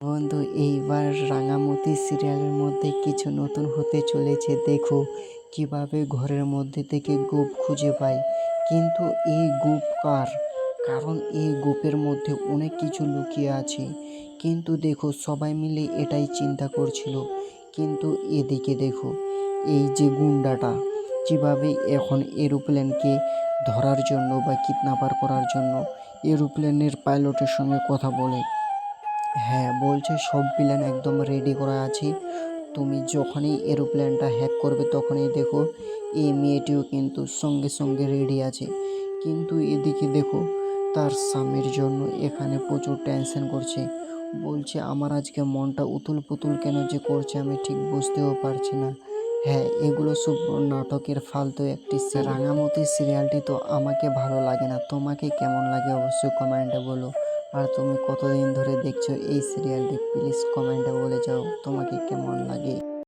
বন্ধু, এইবার রাঙামতি সিরিয়ালের মধ্যে কিছু নতুন হতে চলেছে। দেখো কীভাবে ঘরের মধ্যে থেকে গোপ খুঁজে পায় কিন্তু এই গোপ কার? কারণ এই গোপের মধ্যে অনেক কিছু লুকিয়ে আছে। কিন্তু দেখো সবাই মিলে এটাই চিন্তা করছিল। কিন্তু এদিকে দেখো, এই যে গুন্ডাটা, কীভাবে এখন এরোপ্লেনকে ধরার জন্য বা কিডন্যাপার করার জন্য এরোপ্লেনের পাইলটের সঙ্গে কথা বলে। হ্যাঁ বলছে সব প্ল্যান একদম রেডি করা আছে। তুমি যখনই এরোপ্লেনটা হ্যাক করবে তখনই দেখো, এই মেয়েটিও কিন্তু সঙ্গে সঙ্গে রেডি আছে। কিন্তু এদিকে দেখো, তার স্বামীর জন্য এখানে প্রচুর টেনশন করছে। বলছে, আমার আজকে মনটা উতুল পুতুল কেন যে করছে আমি ঠিক বুঝতেও পারছি না। হ্যাঁ এগুলো সব নাটকের ফালতু একটি রাঙামতি সিরিয়ালটি তো আমাকে ভালো লাগে না। তোমাকে কেমন লাগে অবশ্যই কমেন্টে বলো। আর তুমি কতদিন ধরে দেখছ এই সিরিয়ালটি প্লিজ কমেন্টে বলে যাও। তোমাকে কেমন লাগে?